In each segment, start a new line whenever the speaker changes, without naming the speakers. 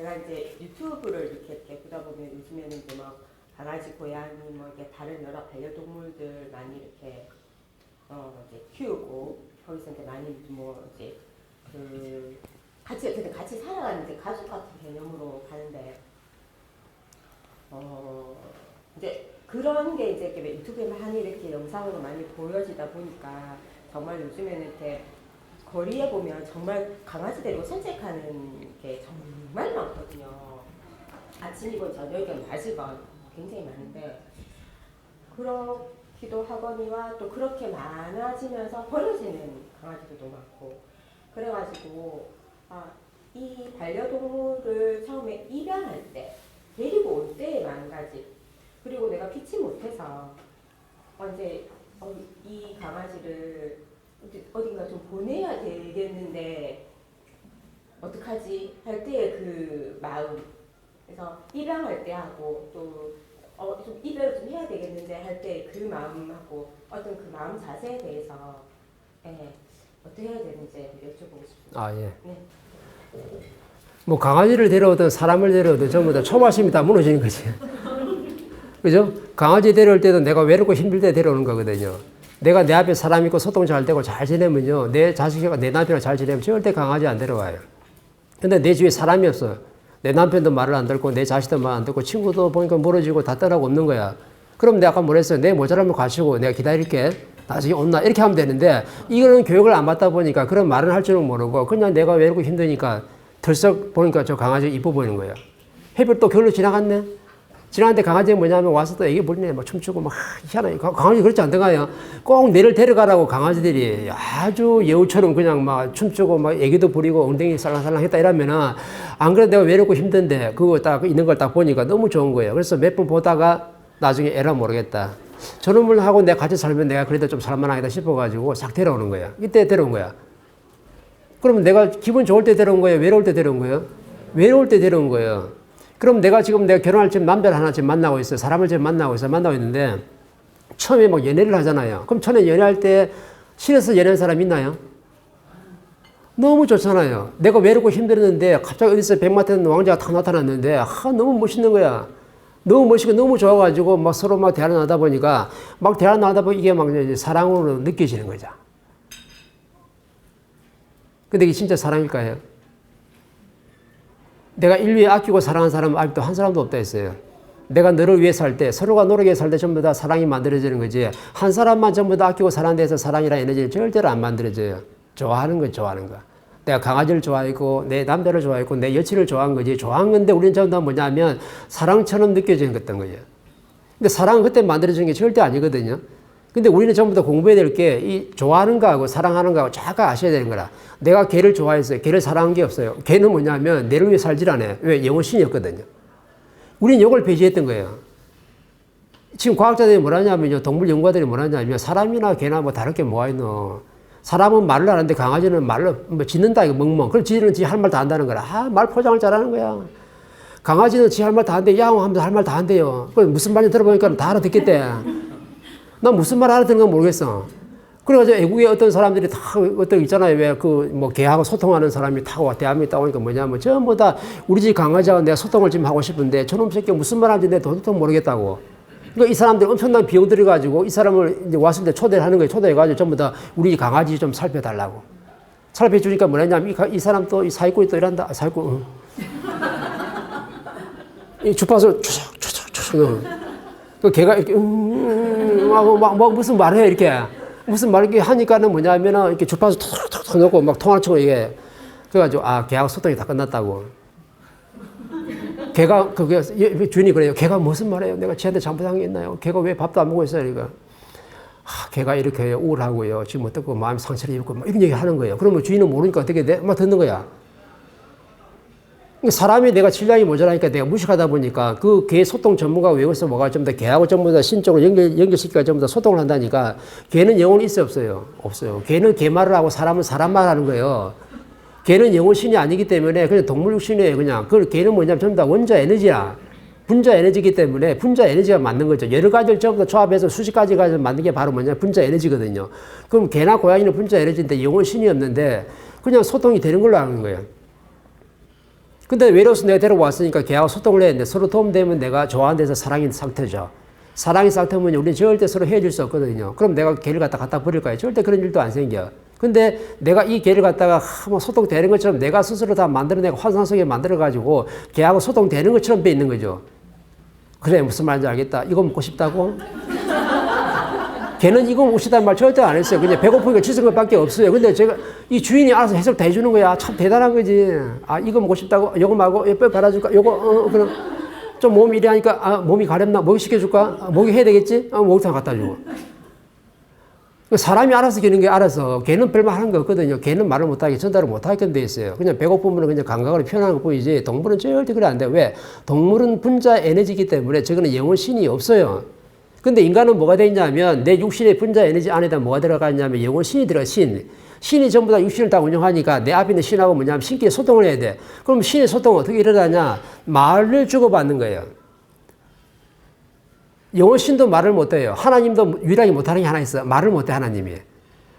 제가 이제 유튜브를 이렇게, 이렇게 보다 보면 요즘에는 이제 뭐 강아지, 고양이 뭐 이렇게 다른 여러 반려동물들 많이 이렇게 어 이제 키우고 거기서 이제 많이 뭐 이제 그 같이 어쨌든 같이 살아가는 이제 가족 같은 개념으로 가는데 어 이제 그런 게 이제 이렇게 유튜브에 많이 이렇게 영상으로 많이 보여지다 보니까 정말 요즘에는 이렇게 거리에 보면 정말 강아지 데리고 산책하는 게 정말 많거든요. 아침이건 저녁이건 낮이건 굉장히 많은데 그렇기도 하거니와 또 그렇게 많아지면서 버려지는 강아지들도 많고 그래가지고 아, 이 반려동물을 처음에 입양할 때 데리고 올 때의 마음가짐 그리고 내가 피치 못해서 어, 이제 어, 이 강아지를 어딘가 좀 보내야 되겠는데 어떡하지 할 때의 그 마음 그래서 입양할 때 하고 또 어, 좀 이별을 좀 해야 되겠는데 할 때 그 마음하고 어떤 그 마음 자세에 대해서 예, 어떻게 해야 되는지 여쭤보고 싶습니다.
아, 예.
네.
뭐 강아지를 데려오든 사람을 데려오든 전부 다 초발심이 다 무너지는 거지. 그죠? 강아지 데려올 때도 내가 외롭고 힘들 때 데려오는 거거든요. 내가 내 앞에 사람 있고 소통 잘 되고 잘 지내면요. 내 자식이가 내 남편이랑 잘 지내면 절대 강아지 안 데려와요. 근데 내 주위에 사람이 없어. 내 남편도 말을 안 듣고 내 자식도 말 안 듣고 친구도 보니까 멀어지고 다 떠나고 없는 거야. 그럼 내가 아까 뭐랬어요? 내 모자라면 가시고 내가 기다릴게. 나중에 온나 이렇게 하면 되는데 이거는 교육을 안 받다 보니까 그런 말은 할 줄은 모르고 그냥 내가 외롭고 힘드니까 덜썩 보니까 저 강아지 이뻐 보이는 거예요. 해별 또 겨울로 지나갔네. 지나갔는데 강아지가 뭐냐면 와서 또 애기 부리네 막 춤추고 막 가- 강아지 그렇지 않던가요? 꼭 내를 데려가라고 강아지들이 아주 여우처럼 그냥 막 춤추고 막 애기도 부리고 엉덩이 살랑살랑 했다 이러면은 안 그래도 내가 외롭고 힘든데 그거 딱 있는 걸 딱 보니까 너무 좋은 거예요. 그래서 몇 번 보다가 나중에 에라 모르겠다. 저놈을 하고 내가 같이 살면 내가 그래도 좀 살만하겠다 싶어가지고 싹 데려오는 거야. 이때 데려온 거야. 그러면 내가 기분 좋을 때 데려온 거예요? 외로울 때 데려온 거예요? 외로울 때 데려온 거예요. 그럼 내가 지금 내가 결혼할 지금 남자를 하나 지금 만나고 있어요. 사람을 지금 만나고 있어요. 만나고 있는데 처음에 막 연애를 하잖아요. 그럼 처음에 연애할 때 싫어서 연애한 사람 있나요? 너무 좋잖아요. 내가 외롭고 힘들었는데 갑자기 어디서 백마탄 왕자가 탁 나타났는데 아, 너무 멋있는 거야. 너무 멋있고 너무 좋아가지고 막 서로 막 대화를 나다 보니까 막 대화 나다 보니 이게 막 사랑으로 느껴지는 거죠. 근데 이게 진짜 사랑일까요? 내가 인류에 아끼고 사랑한 사람은 아직도 한 사람도 없다 했어요. 내가 너를 위해 살 때, 서로가 노력해 살 때 전부 다 사랑이 만들어지는 거지. 한 사람만 전부 다 아끼고 사랑한 데서 사랑이라는 에너지는 절대로 안 만들어져요. 좋아하는 거, 좋아하는 거. 내가 강아지를 좋아했고, 내 남자를 좋아했고, 내 여친을 좋아한 거지. 좋아한 건데 우리는 전부 다 뭐냐면 사랑처럼 느껴지는 것던 거예요. 근데 사랑은 그때 만들어지는 게 절대 아니거든요. 근데 우리는 전부 다 공부해야 될 게 이 좋아하는 거하고 사랑하는 거하고 잠깐 아셔야 되는 거라. 내가 걔를 좋아했어요. 걔를 사랑한 게 없어요. 걔는 뭐냐면 내를 위해 살질 않아요. 왜? 영혼신이었거든요. 우리는 이걸 배제했던 거예요. 지금 과학자들이 뭐라냐면요. 동물 연구가들이 뭐라냐면 사람이나 개나 뭐 다를 게 뭐가 있노. 사람은 말을 하는데 강아지는 말을 뭐 짖는다 이거 멍멍. 그럼 지는 지 할 말 다 한다는 거라. 아, 말 포장을 잘하는 거야. 강아지는 지 할 말 다 한대. 야옹 하면서 할 말 다 한대요. 그 무슨 말인지 들어보니까 다 알아듣겠대. 난 무슨 말 알아듣는 건 모르겠어. 그래가지고 외국에 어떤 사람들이 다 어떤 있잖아요. 왜 그 뭐 개하고 소통하는 사람이 타고 대한민국 따오니까 뭐냐면 전부 다 우리 집 강아지하고 내가 소통을 좀 하고 싶은데 저놈 새끼 무슨 말 하는지 내가 도통 모르겠다고. 그러니까 이 사람들이 엄청난 비용 들여가지고 이 사람을 이제 왔을 때 초대를 하는 거예요. 초대해가지고 전부 다 우리 강아지 좀 살펴달라고. 살펴주니까 뭐냐면 이, 사람 또 이 사기꾼이 또 이란다. 아, 사기꾼. 응. 이 주파수 추적 추적 추적. 그 걔가 이렇게 음, 하고 막, 막 무슨 말해 이렇게 무슨 말 이렇게 하니까는 뭐냐면은 이렇게 주파수 톡톡톡 넣고 막 통화를 치고 이게 그래가지고 아 걔하고 소통이 다 끝났다고. 걔가 그게 주인이 그래요. 걔가 무슨 말해요? 내가 쟤한테 잘못한 게 있나요? 걔가 왜 밥도 안 먹고 있어요? 그러니까 아, 걔가 이렇게 우울하고요. 지금 어떻고 마음 상처를 입고 막 이런 얘기 하는 거예요. 그러면 주인은 모르니까 어떻게 돼? 막 듣는 거야. 그러니까 사람이 내가 질량이 모자라니까 내가 무식하다 보니까 그 개 소통 전문가가 외국에서 뭐가 전부 다 개하고 전부 다 신적으로 연결, 연결시키가 전부 다 소통을 한다니까 개는 영혼이 있어 없어요? 없어요. 개는 개 말을 하고 사람은 사람 말 하는 거예요. 개는 영혼신이 아니기 때문에 그냥 동물 육신이에요. 그냥. 그 개는 뭐냐면 전부 다 원자 에너지야. 분자 에너지이기 때문에 분자 에너지가 맞는 거죠. 여러 가지를 전부 다 조합해서 수십 가지 가지고 만든 게 바로 뭐냐 분자 에너지거든요. 그럼 개나 고양이는 분자 에너지인데 영혼신이 없는데 그냥 소통이 되는 걸로 아는 거예요. 근데 외로워서 내가 데려왔으니까 걔하고 소통을 해야 되는데 서로 도움되면 내가 좋아하는 데서 사랑인 상태죠. 사랑의 상태면 우리 절대 서로 헤어질 수 없거든요. 그럼 내가 걔를 갖다 갖다 버릴까요? 절대 그런 일도 안 생겨. 근데 내가 이 걔를 갖다가 하, 뭐 소통되는 것처럼 내가 스스로 다 만들어내고 환상 속에 만들어가지고 걔하고 소통되는 것처럼 돼 있는 거죠. 그래, 무슨 말인지 알겠다. 이거 먹고 싶다고? 걔는 이거 싶다는 말 절대 안 했어요. 그냥 배고프니까 치는 것밖에 없어요. 근데 제가 이 주인이 알아서 해석 다 해주는 거야. 참 대단한 거지. 아, 이거 먹고 싶다고? 요거 말고, 옆에 갈아줄까? 요거, 어, 그럼 좀 몸이 이래 하니까, 아, 몸이 가렵나? 목이 시켜줄까? 아, 목이 해야 되겠지? 어, 목욕탕 갖다 주고. 사람이 알아서 기는 게 알아서 걔는 별말 하는 거 없거든요. 걔는 말을 못하게 전달을 못하게끔 돼 있어요. 그냥 배고프면 그냥 감각으로 표현하는 것 뿐이지 동물은 절대 그래 안 돼. 왜? 동물은 분자 에너지이기 때문에 저거는 영혼 신이 없어요. 근데 인간은 뭐가 돼 있냐면 내 육신의 분자 에너지 안에다 뭐가 들어가 있냐면 영혼 신이 들어가 신. 신이 전부 다 육신을 다 운영하니까 내 앞에 있는 신하고 뭐냐면 신끼리 소통을 해야 돼. 그럼 신의 소통은 어떻게 일어나냐? 말을 주고받는 거예요. 영어신도 말을 못해요. 하나님도 유일하게 못하는 게 하나 있어. 말을 못해, 하나님이.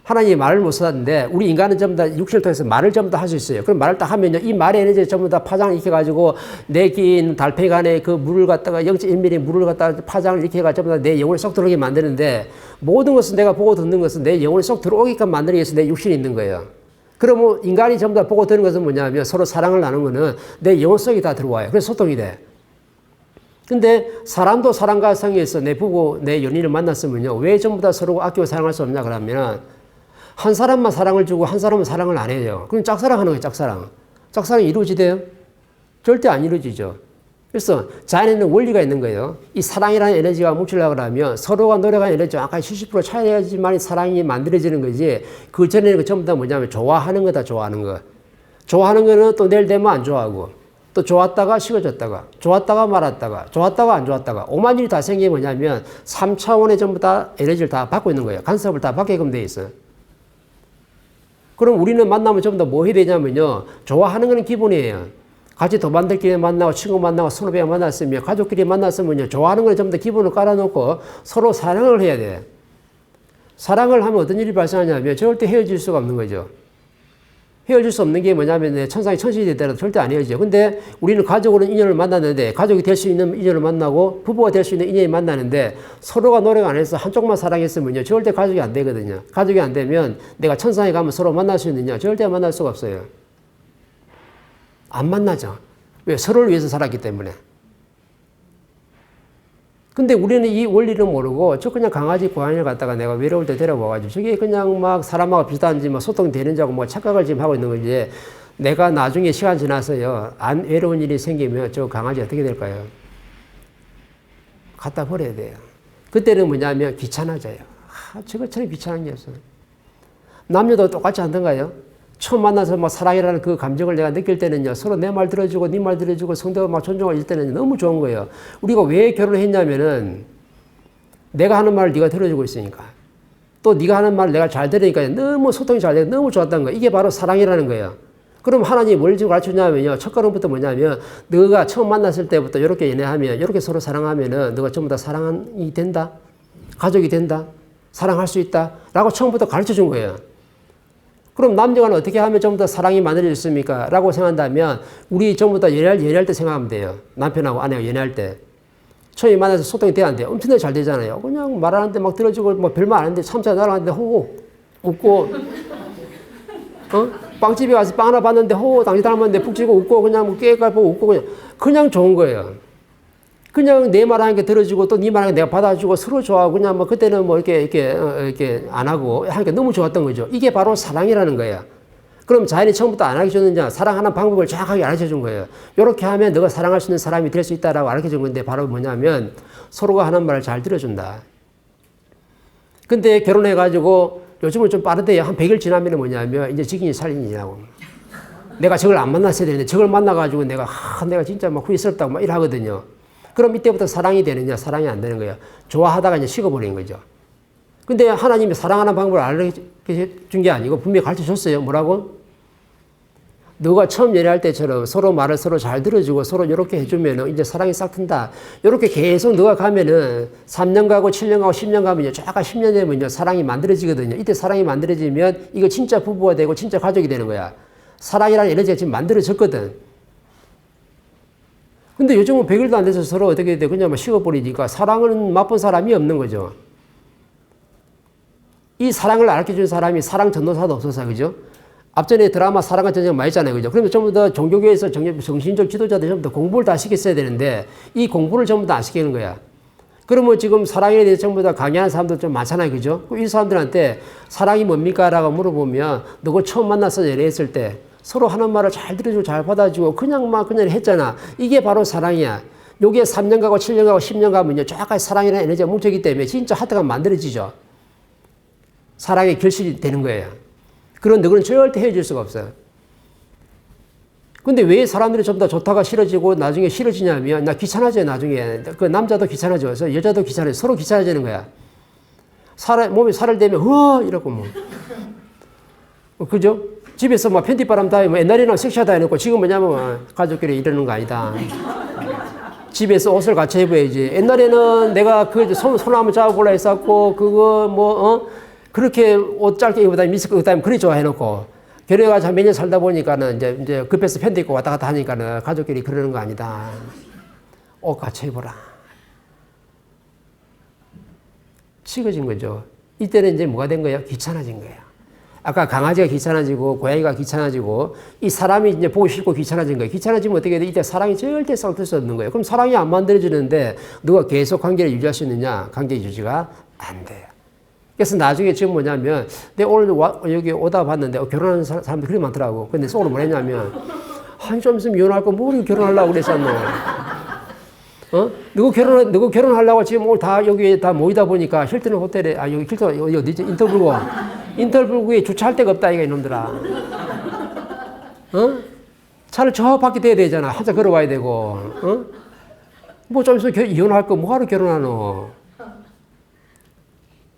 하나님이 말을 못 썼는데, 우리 인간은 전부 다 육신을 통해서 말을 전부 다 할 수 있어요. 그럼 말을 딱 하면요. 이 말의 에너지 전부 다 파장을 일으켜가지고, 내긴 달팽이 안에 그 물을 갖다가 0.1mm 물을 갖다가 파장을 일으켜가 전부 다 내 영혼에 쏙 들어오게 만드는데, 모든 것은 내가 보고 듣는 것은 내 영혼에 쏙 들어오게끔 만들기 위해서 내 육신이 있는 거예요. 그러면 인간이 전부 다 보고 듣는 것은 뭐냐면 서로 사랑을 나누는 내 영혼 속에 다 들어와요. 그래서 소통이 돼. 근데 사람도 사람과 상에서 내 부부, 내 연인을 만났으면요. 왜 전부 다 서로 아끼고 사랑할 수 없냐 그러면 한 사람만 사랑을 주고 한 사람은 사랑을 안 해요. 그럼 짝사랑하는 거예요, 짝사랑. 짝사랑이 이루어지대요? 절대 안 이루어지죠. 그래서 자연에는 원리가 있는 거예요. 이 사랑이라는 에너지가 뭉치려고 하면 서로가 노력한 에너지 정확하게 70% 차이야지만 사랑이 만들어지는 거지. 그 전에는 그 전부 다 뭐냐면 좋아하는 거다, 좋아하는 거. 좋아하는 거는 또 내일 되면 안 좋아하고. 또 좋았다가 식어졌다가 좋았다가 말았다가 좋았다가 안 좋았다가 오만 일이 다 생기면 뭐냐면 3차원의 전부 다 에너지를 다 받고 있는 거예요. 간섭을 다 받게끔 돼 있어요. 그럼 우리는 만나면 전부 다 뭐 해야 되냐면요. 좋아하는 거는 기본이에요. 같이 도반들끼리 만나고 친구 만나고 선후배가 만났으면 가족끼리 만났으면요. 좋아하는 거는 전부 다 기본을 깔아놓고 서로 사랑을 해야 돼. 사랑을 하면 어떤 일이 발생하냐면 절대 헤어질 수가 없는 거죠. 헤어질 수 없는 게 뭐냐면 네, 천상이 천신이 되더라도 절대 안 헤어지죠. 근데 우리는 가족으로 인연을 만났는데 가족이 될 수 있는 인연을 만나고 부부가 될 수 있는 인연이 만나는데 서로가 노력 안 해서 한쪽만 사랑했으면요. 절대 가족이 안 되거든요. 가족이 안 되면 내가 천상에 가면 서로 만날 수 있느냐? 절대 만날 수가 없어요. 안 만나죠. 왜? 서로를 위해서 살았기 때문에. 근데 우리는 이 원리를 모르고 저 그냥 강아지 고양이를 갖다가 내가 외로울 때 데려와가지고 저게 그냥 막 사람하고 비슷한지 뭐 소통되는지 하고 뭐 착각을 지금 하고 있는 거지. 내가 나중에 시간 지나서요. 안 외로운 일이 생기면 저 강아지 어떻게 될까요? 갖다 버려야 돼요. 그때는 뭐냐면 귀찮아져요. 아, 저것처럼 귀찮은 게 없어요. 남녀도 똑같지 않던가요? 처음 만나서 막 사랑이라는 그 감정을 내가 느낄 때는요, 서로 내 말 들어주고, 네 말 들어주고, 성대가 막 존중할 때는 너무 좋은 거예요. 우리가 왜 결혼했냐면은, 내가 하는 말을 네가 들어주고 있으니까. 또 네가 하는 말을 내가 잘 들으니까 너무 소통이 잘 되고 너무 좋았다는 거예요. 이게 바로 사랑이라는 거예요. 그럼 하나님이 뭘 지금 가르쳐주냐면요. 첫 걸음부터 뭐냐면, 너가 처음 만났을 때부터 이렇게 연애하면, 이렇게 서로 사랑하면은, 너가 전부 다 사랑이 된다? 가족이 된다? 사랑할 수 있다? 라고 처음부터 가르쳐 준 거예요. 그럼 남녀 간 어떻게 하면 전부 다 사랑이 만들어졌습니까? 라고 생각한다면 우리 전부 다 연애할, 연애할 때 생각하면 돼요. 남편하고 아내가 연애할 때. 처음에 만나서 소통이 돼야 안 돼요. 엄청나게 잘 되잖아요. 그냥 말하는데 막 들어주고 뭐 별말 안 하는데 참자 날아가는데 호호 웃고 어? 빵집에 가서 빵 하나 봤는데 호호 당신 닮았는데 푹 치고 웃고 그냥 뭐 깨깔 보고 웃고 그냥 그냥 좋은 거예요. 그냥 내 말하는 게 들어주고 또 네 말하는 게 내가 받아주고 서로 좋아하고 그냥 뭐 그때는 뭐 이렇게 이렇게 어, 이렇게 안 하고 하니까 너무 좋았던 거죠. 이게 바로 사랑이라는 거예요. 그럼 자연이 처음부터 안 알려줬느냐? 사랑하는 방법을 정확하게 알려줘 준 거예요. 이렇게 하면 너가 사랑할 수 있는 사람이 될 수 있다라고 알려줘 준 건데 바로 뭐냐면 서로가 하는 말을 잘 들어준다. 근데 결혼해가지고 요즘은 좀 빠르대요. 한 100일 지나면 뭐냐면 이제 직인이 살인이라고. 내가 저걸 안 만났어야 되는데 저걸 만나가지고 내가 하, 내가 진짜 막 후회스럽다고 막 이러거든요. 그럼 이때부터 사랑이 되느냐, 사랑이 안 되는 거예요. 좋아하다가 이제 식어버리는 거죠. 근데 하나님이 사랑하는 방법을 알려준 게 아니고 분명히 가르쳐 줬어요. 뭐라고? 너가 처음 연애할 때처럼 서로 말을 서로 잘 들어주고 서로 이렇게 해주면은 이제 사랑이 싹 튼다. 이렇게 계속 너가 가면은 3년 가고 7년 가고 10년 가면요. 쫙 10년 되면요. 사랑이 만들어지거든요. 이때 사랑이 만들어지면 이거 진짜 부부가 되고 진짜 가족이 되는 거야. 사랑이라는 에너지가 지금 만들어졌거든. 근데 요즘은 100일도 안 돼서 서로 어떻게 돼? 그냥 막 식어버리니까 사랑은 맛본 사람이 없는 거죠. 이 사랑을 알려준 사람이 사랑 전도사도 없어서 그죠? 앞전에 드라마 사랑과 전쟁 많이 했잖아요. 그죠? 그러면 전부 다 종교계에서 정- 정신적 지도자들 전부 다 공부를 다 시켰어야 되는데 이 공부를 전부 다 안 시키는 거야. 그러면 지금 사랑에 대해서 전부 다 강의하는 사람들 좀 많잖아요. 그죠? 그이 사람들한테 사랑이 뭡니까? 라고 물어보면 너가 처음 만나서 연애했을 때 서로 하는 말을 잘 들어주고 잘 받아주고 그냥 막 그냥 했잖아. 이게 바로 사랑이야. 요게 3년 가고 7년 가고 10년 가면요. 저까지 사랑이라는 에너지가 뭉쳐있기 때문에 진짜 하트가 만들어지죠. 사랑의 결실이 되는 거예요. 그런 너는 절대 헤어질 수가 없어요. 근데 왜 사람들이 전부 다 좋다가 싫어지고 나중에 싫어지냐면 나 귀찮아져요 나중에 그 남자도 귀찮아져서 여자도 귀찮아져 서로 귀찮아지는 거야 살 몸에 살을 대면 우와 이러고 뭐 어, 그죠? 집에서 막 팬티바람 다뭐 옛날에는 섹시하다 해놓고 지금 뭐냐면 가족끼리 이러는 거 아니다 집에서 옷을 같이 입어야지 옛날에는 내가 그 손, 손 한번 잡아보려 했었고 그거 뭐 어? 그렇게 옷 짧게 입었다 미스크 입었다 그래 좋아해놓고 결혼해가지고 몇년 살다 보니까는 이제, 이제 급해서 팬티 입고 왔다 갔다 하니까는 가족끼리 그러는 거 아니다. 옷 같이 입어라. 식어진 거죠. 이때는 이제 뭐가 된 거예요? 귀찮아진 거예요. 아까 강아지가 귀찮아지고 고양이가 귀찮아지고 이 사람이 이제 보고 싶고 귀찮아진 거예요. 귀찮아지면 어떻게 돼? 이때 사랑이 절대 싹쓸 수 없는 거예요. 그럼 사랑이 안 만들어지는데 누가 계속 관계를 유지할 수 있느냐? 관계 유지가 안 돼요. 그래서 나중에 지금 뭐냐면 내가 오늘 와, 여기 오다 봤는데 어, 결혼하는 사- 사람들이 그렇게 많더라고. 근데 속으로 뭐랬냐면 한좀 있으면 이혼할 거뭘 결혼하려고 그랬었노. 어? 누구 결혼, 누구 결혼하려고 지금 오늘 다 여기 다 모이다 보니까 힐튼 호텔에, 아, 여기 힐튼, 여기 어디지? 인터뷰고. 인터뷰구에 주차할 데가 없다, 이거 이놈들아. 어? 차를 저 밖에 대야 되잖아. 한참 걸어와야 되고. 어? 뭐좀 있으면 결- 이혼할 거 뭐하러 결혼하노?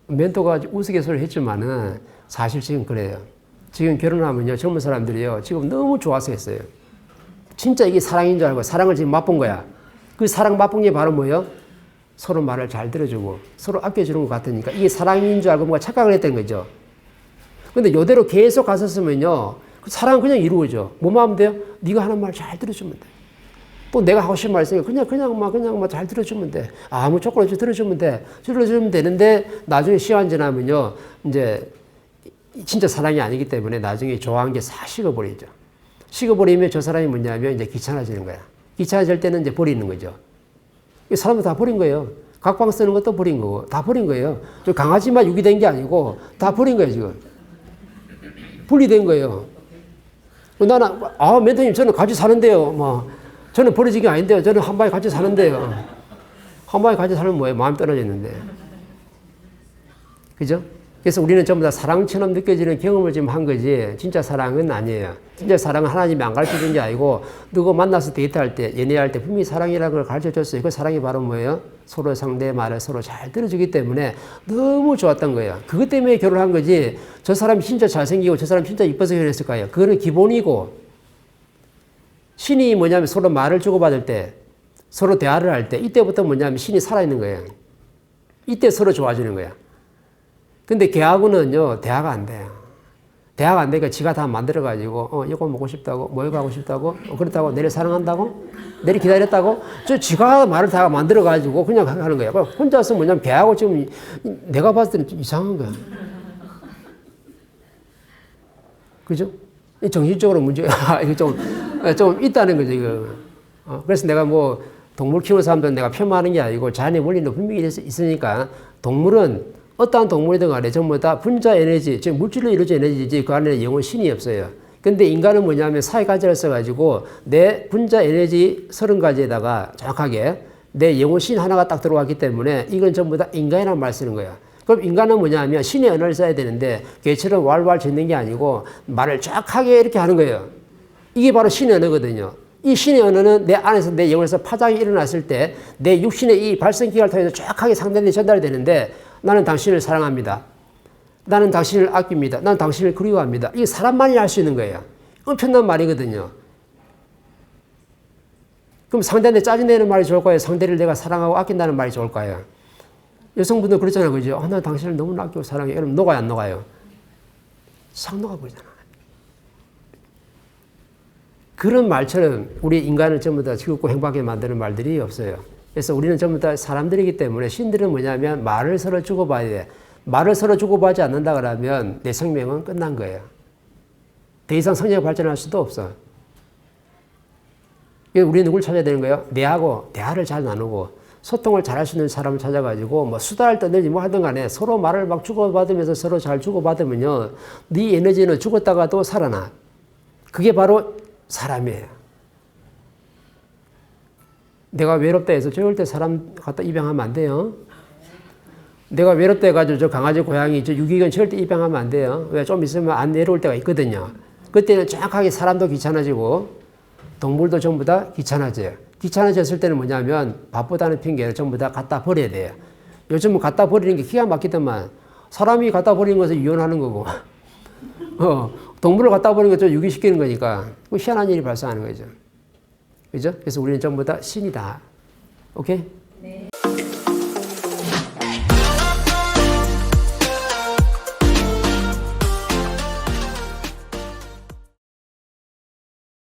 멘토가 우스갯소리를 했지만은 사실 지금 그래요. 지금 결혼하면요 젊은 사람들이요 지금 너무 좋아서 했어요. 진짜 이게 사랑인 줄 알고 사랑을 지금 맛본 거야. 그 사랑 맛본 게 바로 뭐예요? 서로 말을 잘 들어주고 서로 아껴주는 것 같으니까 이게 사랑인 줄 알고 뭔가 착각을 했던 거죠. 근데 요대로 계속 갔었으면요 그 사랑은 그냥 이루어져. 하면 돼요? 네가 하는 말 잘 들어주면 돼. 또 내가 하고 싶은 말 있으니까 그냥 그냥 막 그냥 막 잘 들어주면 돼. 아무 조건 없이 들어주면 돼. 들어주면 되는데 나중에 시간 지나면요 이제 진짜 사랑이 아니기 때문에 나중에 좋아한 게 싹 식어버리죠. 식어버리면 저 사람이 뭐냐면 이제 귀찮아지는 거야. 귀찮아질 때는 이제 버리는 거죠. 이 사람들 다 버린 거예요. 각방 쓰는 것도 버린 거고 다 버린 거예요. 저 강아지만 유기된 게 아니고 다 버린 거예요 지금. 분리된 거예요. 나는 아 멘토님 저는 같이 사는데요. 뭐 저는 버려진 게 아닌데요. 저는 한 방에 같이 사는데요. 한 방에 같이 살면 뭐예요? 마음 떨어졌는데. 그죠? 그래서 우리는 전부 다 사랑처럼 느껴지는 경험을 지금 한 거지, 진짜 사랑은 아니에요. 진짜 사랑은 하나님이 안 가르쳐 준 게 아니고, 누구 만나서 데이트할 때, 연애할 때 분명히 사랑이라는 걸 가르쳐 줬어요. 그 사랑이 바로 뭐예요? 서로 상대의 말을 서로 잘 들어주기 때문에 너무 좋았던 거예요. 그것 때문에 결혼한 거지, 저 사람이 진짜 잘생기고 저 사람이 진짜 이뻐서 결혼했을까요? 그거는 기본이고, 신이 뭐냐면 서로 말을 주고받을 때, 서로 대화를 할 때, 이때부터 뭐냐면 신이 살아있는 거예요. 이때 서로 좋아지는 거야. 근데 개하고는요, 대화가 안 돼요. 대화가 안 되니까 지가 다 만들어가지고, 어, 이거 먹고 싶다고, 뭐 이거 하고 싶다고, 어, 그렇다고, 내를 사랑한다고, 내를 기다렸다고, 저 지가 말을 다 만들어가지고 그냥 하는 거예요. 혼자서 뭐냐면 개하고 지금 이- 내가 봤을 때는 좀 이상한 거야. 그죠? 이 정신적으로 문제가 이거 좀, 좀 있다는 거죠, 이거. 어, 그래서 내가 뭐 동물 키우는 사람들은 내가 폄하하는 게 아니고 자연의 원리는 분명히 있- 있으니까 동물은 어떠한 동물이든 간에 전부 다 분자 에너지, 즉 물질로 이루어진 에너지지 그 안에 영혼 신이 없어요. 근데 인간은 뭐냐면 사회가치를 써가지고 내 분자 에너지 서른 가지에다가 정확하게 내 영혼 신 하나가 딱 들어갔기 때문에 이건 전부 다 인간이라는 말 쓰는 거예요. 그럼 인간은 뭐냐면 신의 언어를 써야 되는데 개처럼 왈왈 짓는 게 아니고 말을 쫙하게 이렇게 하는 거예요. 이게 바로 신의 언어거든요. 이 신의 언어는 내 안에서 내 영혼에서 파장이 일어났을 때 내 육신의 이 발성기를 통해서 쫙하게 상대한테 전달이 되는데 나는 당신을 사랑합니다. 나는 당신을 아낍니다. 나는 당신을 그리워합니다. 이게 사람만이 할 수 있는 거예요. 엄청난 말이거든요. 그럼 상대한테 짜증내는 말이 좋을까요? 상대를 내가 사랑하고 아낀다는 말이 좋을까요? 여성분들 그렇잖아요. 그죠? 아, 나 당신을 너무 아끼고 사랑해. 그럼 녹아요, 안 녹아요? 싹 녹아 버리잖아. 그런 말처럼 우리 인간을 전부 다 즐겁고 행복하게 만드는 말들이 없어요. 그래서 우리는 전부 다 사람들이기 때문에 신들은 뭐냐면 말을 서로 주고받아야 돼. 말을 서로 주고받지 않는다 그러면 내 생명은 끝난 거예요. 더 이상 성장을 발전할 수도 없어. 그래서 우리 누굴 찾아야 되는 거예요? 내하고 대화를 잘 나누고 소통을 잘할 수 있는 사람을 찾아가지고 뭐 수다를 떠들지 뭐 하든 간에 서로 말을 막 주고받으면서 서로 잘 주고받으면요. 네 에너지는 죽었다가도 살아나. 그게 바로 사람이에요. 내가 외롭다 해서 절대 사람 갖다 입양하면 안 돼요. 내가 외롭다 해가지고 저 강아지, 고양이, 저 유기견 절대 입양하면 안 돼요. 왜 좀 있으면 안 내려올 때가 있거든요. 그때는 정확하게 사람도 귀찮아지고 동물도 전부 다 귀찮아져요. 귀찮아졌을 때는 뭐냐면 바쁘다는 핑계를 전부 다 갖다 버려야 돼요. 요즘은 갖다 버리는 게 기가 막히더만 사람이 갖다 버리는 것을 이혼하는 거고 어, 동물을 갖다 버리는 것을 유기시키는 거니까 뭐 희한한 일이 발생하는 거죠. 그죠? 그래서 우리는 전부 다 신이다. 오케이?
네.